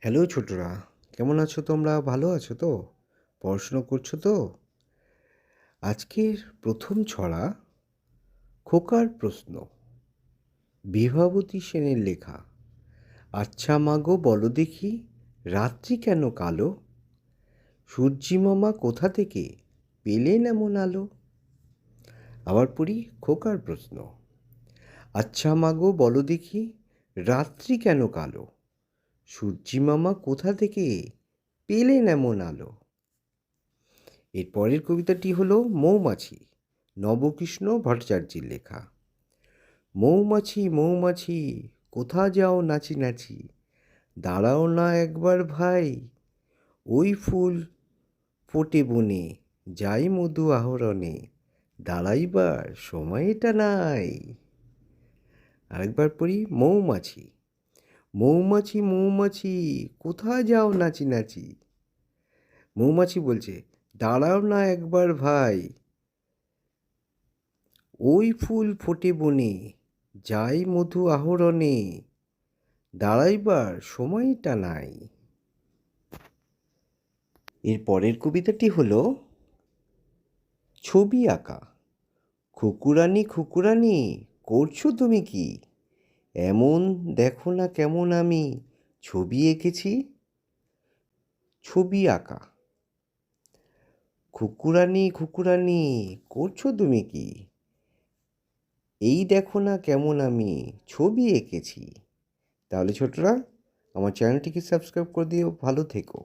Hello ছোটরা, কেমন আছো তোমরা? ভালো আছো তো? পড়াশুনো করছ তো? আজকের প্রথম ছড়া খোকার প্রশ্ন। বিভাবতী সেনের লেখা আচ্ছা মাগো বলো দেখি, রাত্রি কেন কালো? মামা কোথা থেকে পেলেন এমন আলো? আবার পড়ি খোকার প্রশ্ন আচ্ছা মাগো বলো দেখি, রাত্রি কেন কালো? সূর্যি মামা কোথা থেকে পেলেন এমন আলো? এর পরের কবিতাটি হলো মৌমাছি, নবকৃষ্ণ ভট্টাচার্যের লেখা। মৌমাছি মৌমাছি, কোথা যাও নাচি নাচি, দাঁড়াও না একবার ভাই, ওই ফুল ফোটে বনে, যাই মধু আহরণে, দাঁড়াইবার সময়টা নাই। আরেকবার পড়ি, মৌমাছি মৌমাছি মৌমাছি, কোথায় যাও নাচি নাচি? মৌমাছি বলছে, দাঁড়াও না একবার ভাই। ওই ফুল ফোটে বনে, যাই মধু আহরণে। দাঁড়াইবার সময়টা নাই। এর পরের কবিতাটি হলো, ছবি আঁকা। খুকুরানি খুকুরানি, করছ তুমি কি? এমন দেখো না কেমন আমি, ছবি এঁকেছি? ছবি আঁকা। খুকুরানি খুকুরানি, করছ তুমি কি? এই দেখো না কেমন আমি, ছবি এঁকেছি। তাহলে ছোটরা, আমার চ্যানেলটিকে সাবস্ক্রাইব করে দিও, ভালো থেকো।